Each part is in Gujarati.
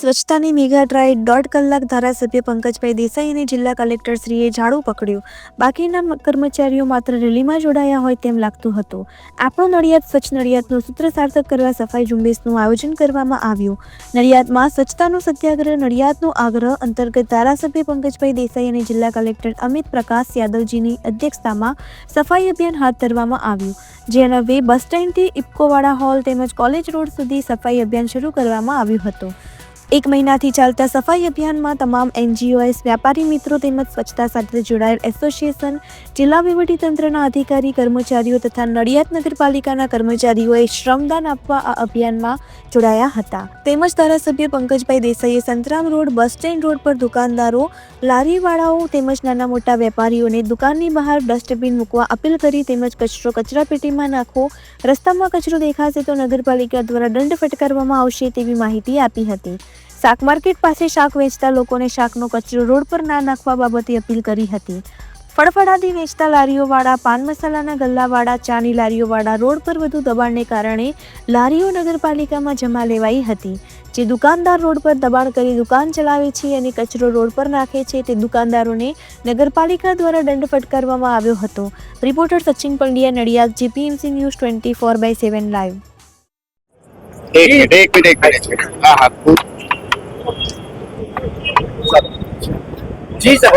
સ્વચ્છતાની મેગા ડ્રાઈવ દોઢ કલાક ધારાસભ્ય પંકજભાઈ દેસાઈ અને જિલ્લા કલેક્ટરશ્રીએ ઝાડુ પકડ્યું. બાકીના કર્મચારીઓ માત્ર રેલીમાં જોડાયા હોય તેમ લાગતું હતું. આપણો નડિયાદ સ્વચ્છ નડિયાદનું સૂત્ર સાર્થક કરવા સફાઈ ઝુંબેશનું આયોજન કરવામાં આવ્યું. નડિયાદમાં સ્વચ્છતાનો સત્યાગ્રહ, નડિયાદનો આગ્રહ અંતર્ગત ધારાસભ્ય પંકજભાઈ દેસાઈ અને જિલ્લા કલેક્ટર અમિત પ્રકાશ યાદવજીની અધ્યક્ષતામાં સફાઈ અભિયાન હાથ ધરવામાં આવ્યું. જેના વે બસ સ્ટેન્ડથી ઇપકોવાડા હોલ તેમજ કોલેજ રોડ સુધી સફાઈ અભિયાન શરૂ કરવામાં આવ્યું હતું. એક મહિનાથી ચાલતા સફાઈ અભિયાનમાં તમામ એનજીઓએસ વ્યાપારી મિત્રો તેમજ સ્વચ્છતા સાથે જોડાયેલ એસોસિએશન, જિલ્લા વહીવટીતંત્રના અધિકારી, કર્મચારીઓ તથા નડિયાદ નગરપાલિકાના કર્મચારીઓએ શ્રમદાન આપવા આ અભિયાનમાં જોડાયા હતા. તેમજ ધારાસભ્ય Pankajbhai દેસાઈએ Santram road, bus stand road પર દુકાનદારો, લારીવાળાઓ તેમજ નાના મોટા વેપારીઓને દુકાનની બહાર ડસ્ટબિન મૂકવા અપીલ કરી તેમજ કચરો કચરાપેટીમાં નાખવો રસ્તામાં કચરો દેખાશે તો નગરપાલિકા દ્વારા દંડ ફટકારવામાં આવશે તેવી માહિતી આપી હતી. શાક માર્કેટ પાસે શાક વેચતા લોકોને શાકનો કચરો રોડ પર ના નાખવા બાબતે અપીલ કરી હતી. ફળફળાદી વેચતા લારીઓવાળા, પાન મસાલાના ગલ્લાવાળા, ચાની લારીઓવાળા રોડ પર વધુ દબાણને કારણે લારીઓ નગરપાલિકામાં જમા લેવાઈ હતી. જે દુકાનદાર રોડ પર દબાણ કરી દુકાન ચલાવે છે અને કચરો રોડ પર નાખે છે તે દુકાનદારોને નગરપાલિકા દ્વારા દંડ ફટકારવામાં આવ્યો હતો. Reporter Sachin Pandya, Nadiad, GPMC news twenty four by seven live. G sir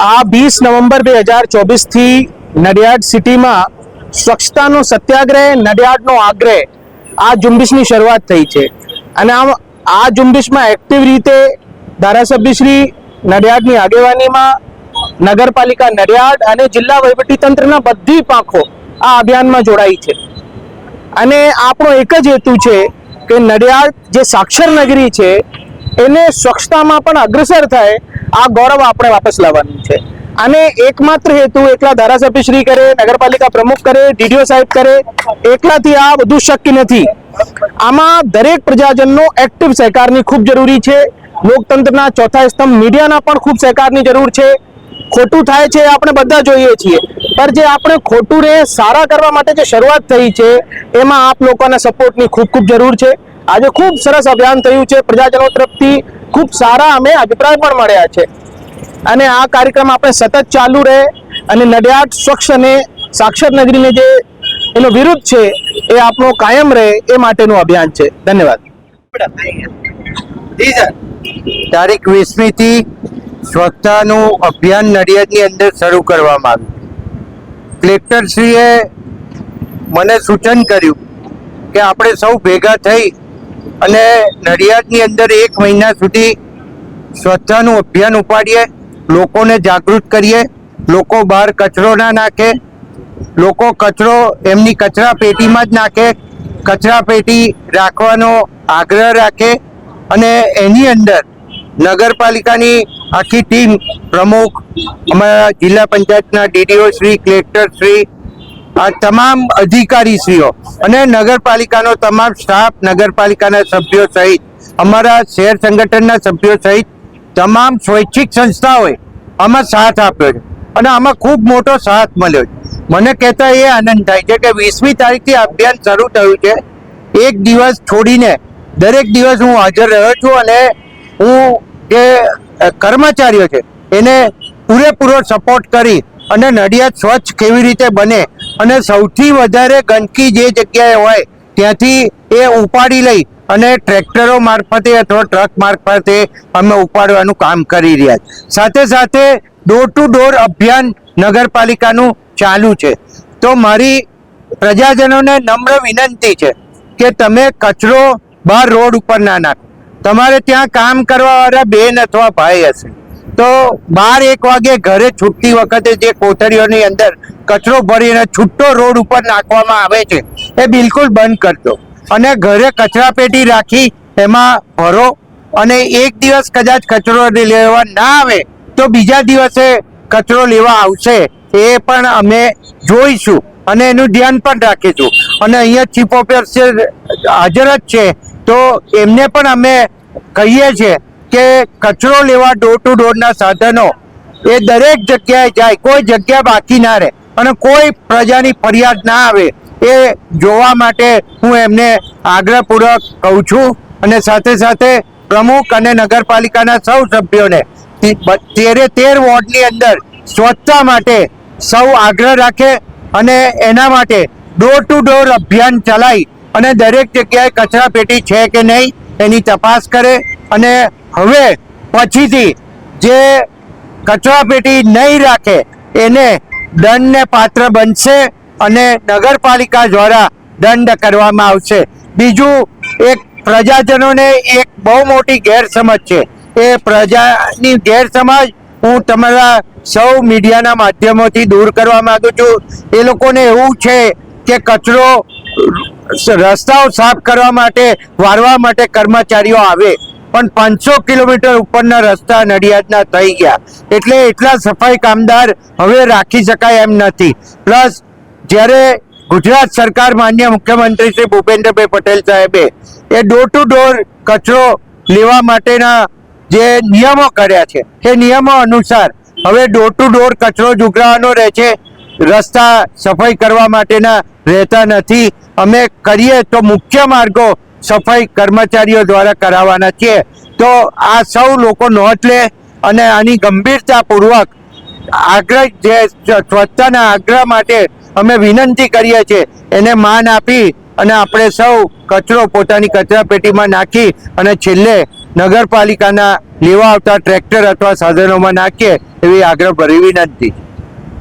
આ વીસ નવેમ્બર બે હજાર ચોવીસથી નડિયાદ સિટીમાં સ્વચ્છતાનો સત્યાગ્રહ, નડિયાદનો આગ્રહ, આ ઝુંબેશની શરૂઆત થઈ છે. અને આમ આ ઝુંબેશમાં એક્ટિવ રીતે ધારાસભ્યશ્રી નડિયાદની આગેવાનીમાં નગરપાલિકા નડિયાદ અને જિલ્લા વહીવટીતંત્રના બધી પાંખો આ અભિયાનમાં જોડાઈ છે. અને આપણો એક જ હેતુ છે કે નડિયાદ જે સાક્ષર નગરી છે, એને સ્વચ્છતામાં પણ અગ્રસર થાય, આ ગૌરવ આપણે વાપસ લાવવાનું છે. અને એકમાત્ર હેતુ એકલા ધારાસભ્યશ્રી કરે, નગરપાલિકા પ્રમુખ કરે, ડીડીઓ સાહેબ કરે, એકલાથી આ બધું શક્ય નથી. આમાં દરેક પ્રજાજનનો એક્ટિવ સહકારની ખૂબ જરૂરી છે. લોકતંત્રના ચોથા સ્તંભ મીડિયાના પણ ખૂબ સહકારની જરૂર છે. ખોટું થાય છે આપણે બધા જોઈએ છીએ. પણ જે આપણે ખોટું રે સારા કરવા માટે જે શરૂઆત થઈ છે, એમાં આપ લોકોના સપોર્ટની ખૂબ ખૂબ જરૂર છે. આજે ખૂબ સરસ અભિયાન થયું છે. પ્રજાજનો તરફથી ખૂબ સારા અમે અભિપ્રાય પણ મળ્યા છે. અને આ કાર્યક્રમ આપણે સતત ચાલુ રહે અને નડિયાદ સ્વચ્છ અને સાક્ષર નગરીને જે એનો વિરુદ્ધ છે, એ આપણો કાયમ રહે એ માટેનું અભિયાન છે. ધન્યવાદ. તારીખ વીસમી થી સ્વચ્છતાનું અભિયાન નડિયાદની અંદર શરૂ કરવામાં આવ્યું. કલેક્ટરશ્રીએ મને સૂચન કર્યું કે આપણે સૌ ભેગા થઈ અને નડિયાદની અંદર એક મહિના સુધી સ્વચ્છતાનું અભિયાન ઉપાડીએ, લોકોને જાગૃત કરીએ, લોકો બહાર કચરો ના નાખે, લોકો કચરો એમની કચરા પેટીમાં જ નાખે, કચરા પેટી રાખવાનો આગ્રહ રાખે અને એની અંદર નગરપાલિકાની આખી ટીમ પ્રમુખ, અમારા જિલ્લા પંચાયતના ડીડીઓ શ્રી, કલેક્ટર શ્રી, આ તમામ અધિકારીશ્રીઓ અને નગરપાલિકાનો તમામ સ્ટાફ નગરપાલિકાના સભ્યો સહિત, અમારા શહેર સંગઠનના સભ્યો સહિત તમામ સ્વૈચ્છિક સંસ્થાઓએ આમાં સાથ આપ્યો છે અને આમાં ખૂબ મોટો સાથ મળ્યો છે. મને કહેતા એ આનંદ થાય છે કે વીસમી તારીખથી અભિયાન શરૂ થયું છે. એક દિવસ છોડીને દરેક દિવસ હું હાજર રહ્યો છું અને હું જે કર્મચારીઓ છે, એને પૂરેપૂરો સપોર્ટ કરી અને નડિયાદ સ્વચ્છ કેવી રીતે બને અને સૌથી વધારે ગંદકી જે જગ્યાએ હોય ત્યાંથી એ ઉપાડી લઈ અને ટ્રેક્ટરો મારફતે અથવા ટ્રક મારફતે અમે ઉપાડવાનું કામ કરી રહ્યા છે. સાથે સાથે ડોર ટુ ડોર અભિયાન નગરપાલિકાનું ચાલુ છે. તો મારી પ્રજાજનોને નમ્ર વિનંતી છે કે તમે કચરો બહાર રોડ ઉપર ના નાખો. તમારે ત્યાં કામ કરવાવાળા બેન અથવા ભાઈ હશે. તો બાર એક વાગે ઘરે છૂટતી વખતે જે કોથળીઓની અંદર કચરો ભરીને છૂટો રોડ ઉપર નાખવામાં આવે છે, એ બિલકુલ બંધ કરજો અને ઘરે કચરા પેટી રાખી એમાં ભરો અને એક દિવસ કદાચ કચરો લેવા ના આવે તો બીજા દિવસે કચરો લેવા આવશે, એ પણ અમે જોઈશું અને એનું ધ્યાન પણ રાખીશું. અને અહીંયા ચીફ ઓફિસર હાજર જ છે તો એમને પણ અમે કહીએ છીએ કે કચરો લેવા ડોર ટુ ડોરના સાધનો એ દરેક જગ્યાએ જાય, કોઈ જગ્યા બાકી ના રહે અને કોઈ પ્રજાની ફરિયાદ ના આવે એ જોવા માટે હું એમને આગ્રહપૂર્વક કહું છું અને સાથે સાથે પ્રમુખ અને નગરપાલિકાના સૌ સભ્યોને તેરે તેર વોર્ડની અંદર સ્વચ્છતા માટે સૌ આગ્રહ રાખે અને એના માટે ડોર ટુ ડોર અભિયાન ચલાવી અને દરેક જગ્યાએ કચરા પેટી છે કે નહીં એની તપાસ કરે અને હવે પછીથી જે કચરા પેટી નહીં રાખે એને દંડને પાત્ર બનશે અને નગરપાલિકા દ્વારા દંડ કરવામાં આવશે. બીજું, એક પ્રજાજનોને એક બહુ મોટી ગેરસમજ છે. એ પ્રજાની ગેરસમજ હું તમારા સૌ મીડિયાના માધ્યમોથી દૂર કરવા માગું છું. એ લોકોને એવું છે કે કચરો રસ્તાઓ સાફ કરવા માટે, વારવા માટે કર્મચારીઓ આવે. પણ પાંચસો કિલોમીટર ઉપરના રસ્તા નડિયાદના થઈ ગયા. એટલે એટલા સફાઈ કામદાર હવે રાખી શકાય એમ નથી. પ્લસ, જ્યારે ગુજરાત સરકાર માન્ય મુખ્યમંત્રી શ્રી ભૂપેન્દ્રભાઈ પટેલ સાહેબે એ ડોર ટુ ડોર કચરો લેવા માટેના જે નિયમો કર્યા છે, એ નિયમો અનુસાર હવે ડોર ટુ ડોર કચરો જુગરાવાનો રહે છે. રસ્તા સફાઈ કરવા માટેના રહેતા નથી. અમે કરીએ તો મુખ્ય માર્ગો સફાઈ કર્મચારીઓ દ્વારા કરાવવાના છીએ. તો આ સૌ લોકો નોંધ લે અને આની ગંભીરતાપૂર્વક આગ્રહ જે સ્વચ્છતાના આગ્રહ માટે અમે વિનંતી કરીએ છીએ, એને માન આપી અને આપણે સૌ કચરો પોતાની કચરાપેટીમાં નાખી અને છેલ્લે નગરપાલિકાના લેવા આવતા ટ્રેક્ટર અથવા સાધનોમાં નાખીએ એવી આગ્રહ ભરી વિનંતી